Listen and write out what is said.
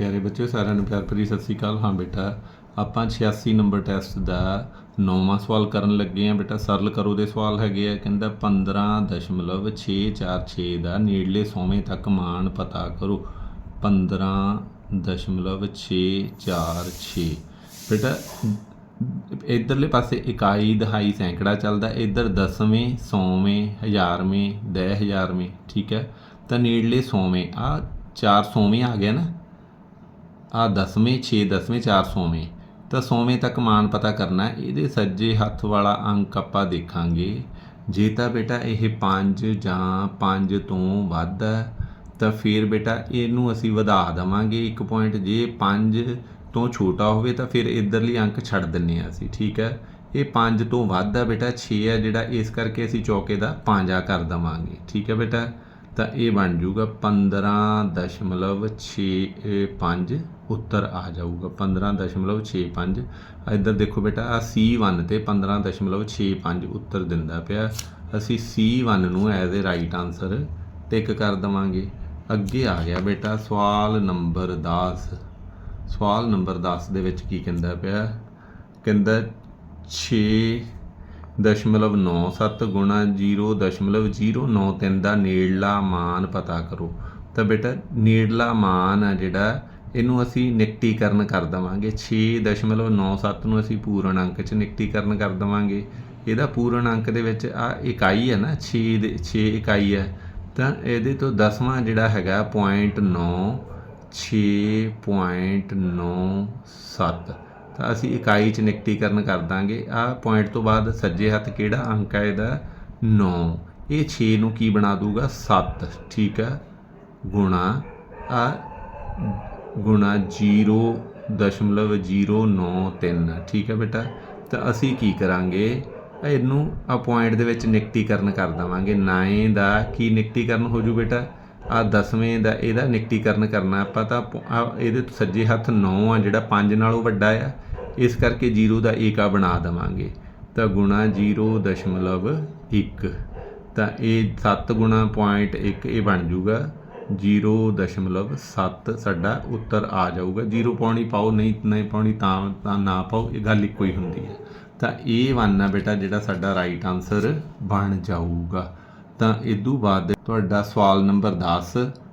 ਪਿਆਰੇ ਬੱਚਿਓ, ਸਾਰਿਆਂ ਨੂੰ ਪਿਆਰ ਭਰੀ ਸਤਿ ਸ੍ਰੀ ਅਕਾਲ। ਹਾਂ ਬੇਟਾ, ਆਪਾਂ 86 ਨੰਬਰ ਟੈਸਟ ਦਾ ਨੌਵਾਂ ਸਵਾਲ ਕਰਨ ਲੱਗੇ ਆ ਬੇਟਾ, ਸਰਲ ਕਰੋ ਦੇ ਸਵਾਲ ਹੈਗੇ ਆ। ਕਹਿੰਦਾ 15.646 ਦਾ ਨੇੜਲੇ ਸੌਵੇਂ ਤੱਕ ਮਾਨ ਪਤਾ ਕਰੋ। 15.646 ਬੇਟਾ, ਇਧਰਲੇ ਪਾਸੇ ਇਕਾਈ, ਦਹਾਈ ਸੈਂਕੜਾ ਚੱਲਦਾ। ਇਧਰ ਦਸਵੇਂ, ਸੌਵੇਂ, ਹਜ਼ਾਰਵੇਂ, ਦਹ ਹਜ਼ਾਰਵੇਂ, ਠੀਕ ਹੈ? ਤਾਂ ਨੇੜਲੇ ਸੌਵੇਂ ਆ ਚਾਰ ਸੌਵੇਂ ਆ ਗਿਆ ਨਾ? ਆ ਦਸਵੇਂ 6 ਦਸਵੇਂ 400ਵੇਂ ਤਾਂ ਸੌਵੇਂ ਤੱਕ ਮਾਨ ਪਤਾ ਕਰਨਾ, ਇਹਦੇ ਸੱਜੇ ਹੱਥ ਵਾਲਾ ਅੰਕ ਆਪਾਂ ਦੇਖਾਂਗੇ। ਜੇ ਤਾਂ ਬੇਟਾ ਇਹ 5 ਜਾਂ 5 ਤੋਂ ਵੱਧ ਹੈ ਤਾਂ ਫਿਰ ਬੇਟਾ ਇਹਨੂੰ ਅਸੀਂ ਵਧਾ ਦੇਵਾਂਗੇ ਇੱਕ ਪੁਆਇੰਟ ਜੇ 5 ਤੋਂ ਛੋਟਾ ਹੋਵੇ, ਤਾਂ ਫਿਰ ਇਧਰਲੀ ਅੰਕ ਛੱਡ ਦਿੰਨੇ ਆ ਅਸੀਂ, ਠੀਕ ਹੈ? ਇਹ 5 ਤੋਂ ਵੱਧ ਆ ਬੇਟਾ 6 ਆ ਜਿਹੜਾ ਇਸ ਕਰਕੇ ਅਸੀਂ ਚੌਕੇ ਦਾ ਪੰਜਾ ਕਰ ਦੇਵਾਂਗੇ, ਠੀਕ ਹੈ ਬੇਟਾ? ਤਾਂ ਇਹ ਬਣ ਜਾਊਗਾ 15.65 ਉੱਤਰ ਆ ਜਾਊਗਾ 15.65 ਇੱਧਰ ਦੇਖੋ ਬੇਟਾ ਆ C1 ਤੇ 15.65 ਉੱਤਰ ਦਿੰਦਾ ਪਿਆ। ਅਸੀਂ C1 ਨੂੰ as a right answer tick ਕਰ ਦਵਾਂਗੇ। ਅੱਗੇ ਆ ਗਿਆ ਬੇਟਾ, ਸਵਾਲ ਨੰਬਰ 10 ਸਵਾਲ ਨੰਬਰ 10 ਦੇ ਵਿੱਚ ਕੀ ਕਹਿੰਦਾ ਪਿਆ? ਕਹਿੰਦਾ 6 ਦਸ਼ਮਲਵ 97 ਗੁਣਾ 0.093 ਦਾ ਨੇੜਲਾ ਮਾਨ ਪਤਾ ਕਰੋ। ਤਾਂ ਬੇਟਾ, ਨੇੜਲਾ ਮਾਨ ਆ ਜਿਹੜਾ, ਇਹਨੂੰ ਅਸੀਂ ਨਿਕਟੀਕਰਨ ਕਰ ਦਵਾਂਗੇ। 6.97 ਨੂੰ ਅਸੀਂ ਪੂਰਨ ਅੰਕ ਚ ਨਿਕਟੀਕਰਨ ਕਰ ਦਵਾਂਗੇ। ਇਹਦਾ ਪੂਰਨ ਅੰਕ ਦੇ ਵਿੱਚ ਆ ਇਕਾਈ ਹੈ ਨਾ 6 ਦੇ 6 ਇਕਾਈ ਹੈ ਤਾਂ ਇਹਦੇ ਤੋਂ ਦਸਵਾਂ ਜਿਹੜਾ ਹੈਗਾ 0.9 6.97 ਤਾਂ ਅਸੀਂ ਇਕਾਈ ਚ ਨਿਕਟੀਕਰਨ ਕਰ ਦਾਂਗੇ। ਆ ਪੁਆਇੰਟ ਤੋਂ ਬਾਅਦ ਸੱਜੇ ਹੱਥ ਕਿਹੜਾ ਅੰਕ ਹੈ ਇਹਦਾ? 9 ਇਹ 6 ਨੂੰ ਕੀ ਬਣਾ ਦੂਗਾ 7 ਠੀਕ ਹੈ ਗੁਣਾ ਆ, ਗੁਣਾ 0.093 ਠੀਕ ਹੈ ਬੇਟਾ? ਤਾਂ ਅਸੀਂ ਕੀ ਕਰਾਂਗੇ? ਇਹਨੂੰ ਆ ਪੁਆਇੰਟ ਦੇ ਵਿੱਚ ਨਿਕਟੀਕਰਨ ਕਰ ਦਵਾਂਗੇ। 9 ਦਾ ਕੀ ਨਿਕਟੀਕਰਨ ਹੋ ਜੂ ਬੇਟਾ? ਆ ਦਸਵੇਂ ਦਾ ਇਹਦਾ ਨਿਕਟੀਕਰਨ ਕਰਨਾ। ਆਪਾਂ ਤਾਂ ਪ- ਇਹਦੇ ਸੱਜੇ ਹੱਥ 9 ਆ ਜਿਹੜਾ 5 ਨਾਲੋਂ ਵੱਡਾ ਆ। ਇਸ ਕਰਕੇ 0 ਦਾ ਏਕਾ ਬਣਾ ਦਵਾਂਗੇ। ਤਾਂ ਗੁਣਾ 0.1 ਤਾਂ ਇਹ 7 ਗੁਣਾ ਪੁਆਇੰਟ 1 ਇਹ ਬਣ ਜਾਊਗਾ 0.7 ਸਾਡਾ ਉੱਤਰ ਆ ਜਾਊਗਾ। 0 ਪਾਉਣੀ ਪਾਓ, ਨਹੀਂ ਨਹੀਂ ਪਾਉਣੀ ਤਾਂ ਤਾਂ ਨਾ ਪਾਓ, ਇਹ ਗੱਲ ਇੱਕੋ ਹੀ ਹੁੰਦੀ ਹੈ। ਤਾਂ ਇਹ ਵਨ ਆ ਬੇਟਾ, ਜਿਹੜਾ ਸਾਡਾ ਰਾਈਟ ਆਨਸਰ ਬਣ ਜਾਊਗਾ। ਤਾਂ ਇਦੋਂ ਬਾਅਦ ਤੁਹਾਡਾ ਸਵਾਲ ਨੰਬਰ 10